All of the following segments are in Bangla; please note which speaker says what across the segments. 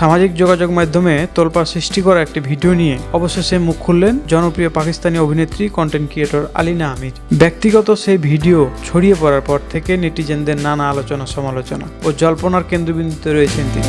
Speaker 1: সামাজিক যোগাযোগ মাধ্যমে তোলপাড় সৃষ্টি করা একটি ভিডিও নিয়ে অবশেষে মুখ খুললেন জনপ্রিয় পাকিস্তানি অভিনেত্রী কন্টেন্ট ক্রিয়েটর আলিনা আমির। ব্যক্তিগত সেই ভিডিও ছড়িয়ে পড়ার পর থেকে নেটিজেনদের নানা আলোচনা সমালোচনা ও জল্পনার কেন্দ্রবিন্দুতে রয়েছেন তিনি।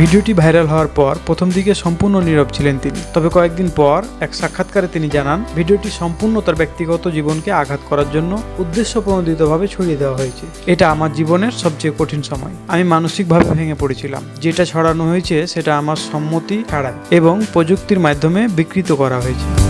Speaker 1: ভিডিওটি ভাইরাল হওয়ার পর প্রথম দিকে সম্পূর্ণ নীরব ছিলেন তিনি। তবে কয়েকদিন পর এক সাক্ষাৎকারে তিনি জানান, ভিডিওটি সম্পূর্ণ তার ব্যক্তিগত জীবনকে আঘাত করার জন্য উদ্দেশ্য প্রণোদিতভাবে ছড়িয়ে দেওয়া হয়েছে। এটা আমার জীবনের সবচেয়ে কঠিন সময়। আমি মানসিকভাবে ভেঙে পড়েছিলাম। যেটা ছড়ানো হয়েছে সেটা আমার সম্মতি ছাড়াই এবং প্রযুক্তির মাধ্যমে বিকৃত করা হয়েছে।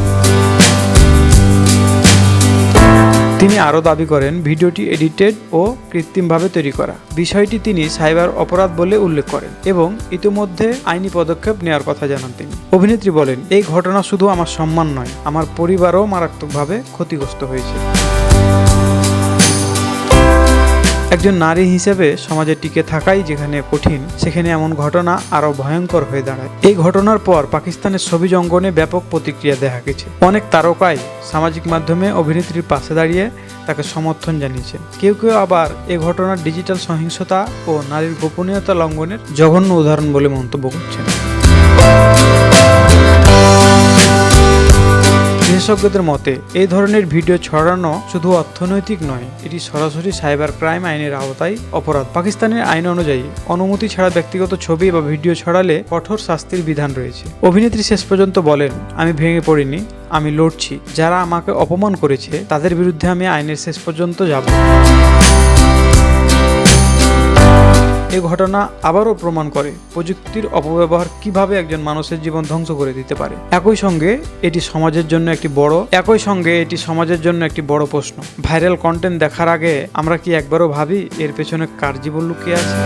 Speaker 1: তিনি আরও দাবি করেন, ভিডিওটি এডিটেড ও কৃত্রিমভাবে তৈরি করা। বিষয়টি তিনি সাইবার অপরাধ বলে উল্লেখ করেন এবং ইতিমধ্যে আইনি পদক্ষেপ নেওয়ার কথা জানান তিনি। অভিনেত্রী বলেন, এই ঘটনা শুধু আমার সম্মান নয়, আমার পরিবারও মারাত্মকভাবে ক্ষতিগ্রস্ত হয়েছে। একজন নারী হিসেবে সমাজে টিকে থাকাই যেখানে কঠিন, সেখানে এমন ঘটনা আরও ভয়ঙ্কর হয়ে দাঁড়ায়। এই ঘটনার পর পাকিস্তানের ছবি অঙ্গনে ব্যাপক প্রতিক্রিয়া দেখা গেছে। অনেক তারকাই সামাজিক মাধ্যমে অভিনেত্রীর পাশে দাঁড়িয়ে তাকে সমর্থন জানিয়েছেন। কেউ কেউ আবার এ ঘটনার ডিজিটাল সহিংসতা ও নারীর গোপনীয়তা লঙ্ঘনের জঘন্য উদাহরণ বলে মন্তব্য করছেন। বিশেষজ্ঞদের মতে, এই ধরনের ভিডিও ছড়ানো শুধু অর্থনৈতিক নয়, এটি সরাসরি সাইবার ক্রাইম আইনের আওতায় অপরাধ। পাকিস্তানের আইন অনুযায়ী, অনুমতি ছাড়া ব্যক্তিগত ছবি বা ভিডিও ছড়ালে কঠোর শাস্তির বিধান রয়েছে। অভিনেত্রী শেষ পর্যন্ত বলেন, আমি ভেঙে পড়িনি, আমি লড়ছি। যারা আমাকে অপমান করেছে, তাদের বিরুদ্ধে আমি আইনের শেষ পর্যন্ত যাব। এই ঘটনা আবারও প্রমাণ করে প্রযুক্তির অপব্যবহার কীভাবে একজন মানুষের জীবন ধ্বংস করে দিতে পারে। একই সঙ্গে এটি সমাজের জন্য একটি বড়, একই সঙ্গে এটি সমাজের জন্য একটি বড় প্রশ্ন। ভাইরাল কন্টেন্ট দেখার আগে আমরা কি একবারও ভাবি এর পেছনে কার জীবন লুকিয়ে আছে?